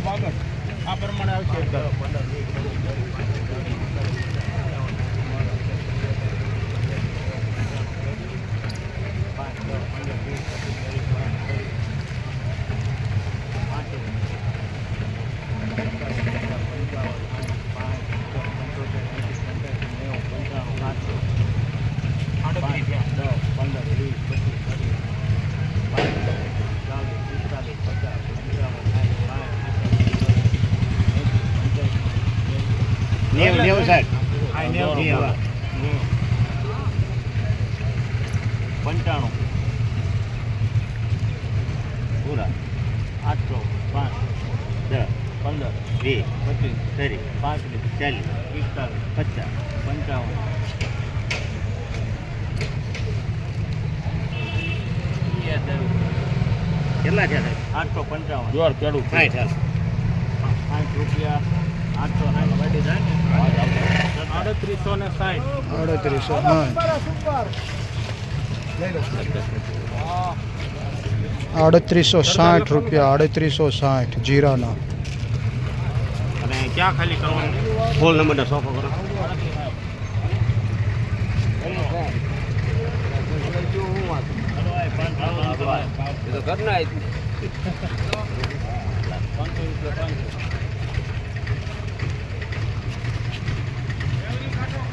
బాగుంది ఆ పరమాణి ఆవిష్కరిస్తారు નેવું નેવું સાહેબ. પંચાણું. પૂરા. આઠસો પાંચ દસ પંદર વીસ પચીસ ત્રીસ પાંત્રીસ ચાલીસ પિસ્તાલીસ પચાસ પંચાવન. કેટલા છે આઠસો પંચાવન. જોર ખેડૂત સાઠ. સાઠ રૂપિયા. આઠસો સાઠ વાડી જાય ને આડત્રીસો ને સાઠ અડત્રીસો હા આડત્રીસો સાઠ રૂપિયા આડત્રીસો સાઠ જીરાના અને ક્યાં ખાલી કરવાનું ફૂલ નંબરનો સોફો કરો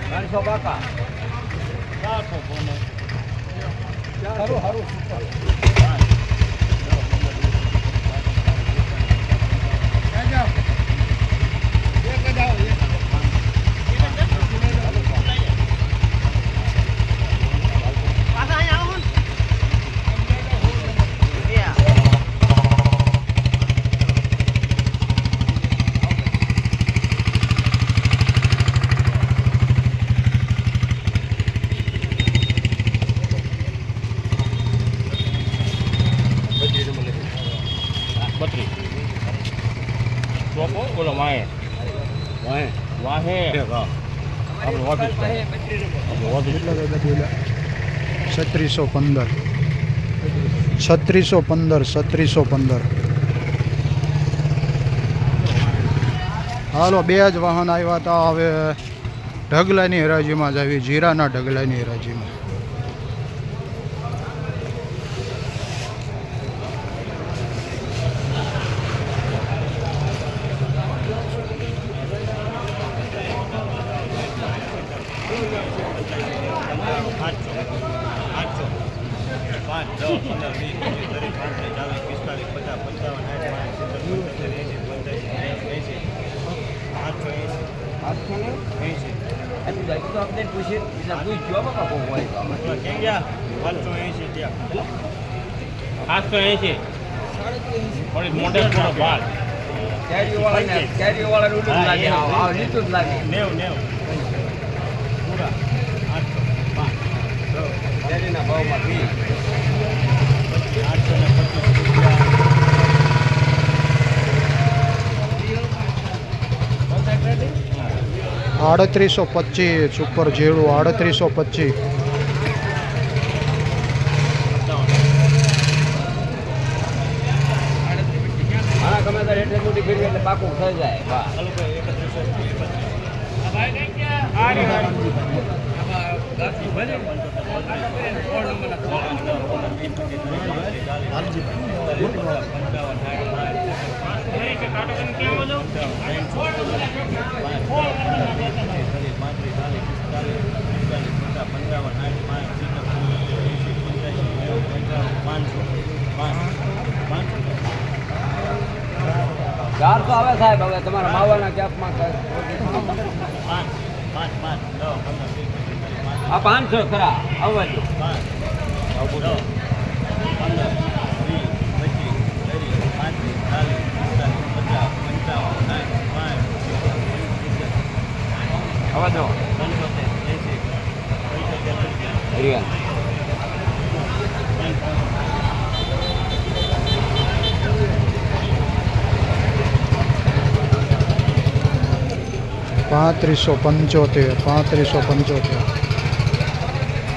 બત્રીસ ચોપો બોલો વાહે. વાહે. વાહે. આપણે ઓફિસ આપણે ઓફિસ છત્રીસો પંદર. છત્રીસો પંદર છત્રીસો પંદર. હાલો બે જ વાહન આવ્યા હતા. હવે ઢગલાની હરાજીમાં જ આવી જીરાના ઢગલાની હરાજીમાં. આઠસો આઠસો પાંચ દસ પંદર વીસ પચીસ ત્રીસ પાંત્રીસ ચાલીસ પિસ્તાલીસ પચાસ પંચાવન સાઠ પાંચ સિત્તેર પંચોતેર એંસી પંચ્યાસી એંસી આઠસો એંસી એંસી ક્યાં ગયા પાંચસો એંસી ત્યાં સાતસો એંસી થોડી મોઢે થોડો નેવ નેવું નેવું પૂરા આઠસો પાંચ આઠસો ને પચીસ રૂપિયા આડત્રીસો પચીસ સુપર જીરું આડત્રીસો પચીસ. પાકું થઈ જાય. ચાલુ તો આવે સાહેબ હવે તમારા માવાના કેપમાં આ પાંચસો ખરા આવવા દો. પાંચ દસ પંદર વીસ પચીસ ત્રીસ પાંત્રીસ ચાલીસ પિસ્તાલીસ પચાસ પંચાવન સાઠ પાંચ આવવા દો પંચોતેર એંસી પંચોતેર રૂપિયા હરિયાણ પાંત્રીસો પંચોતેર પાંત્રીસો પંચોતેર.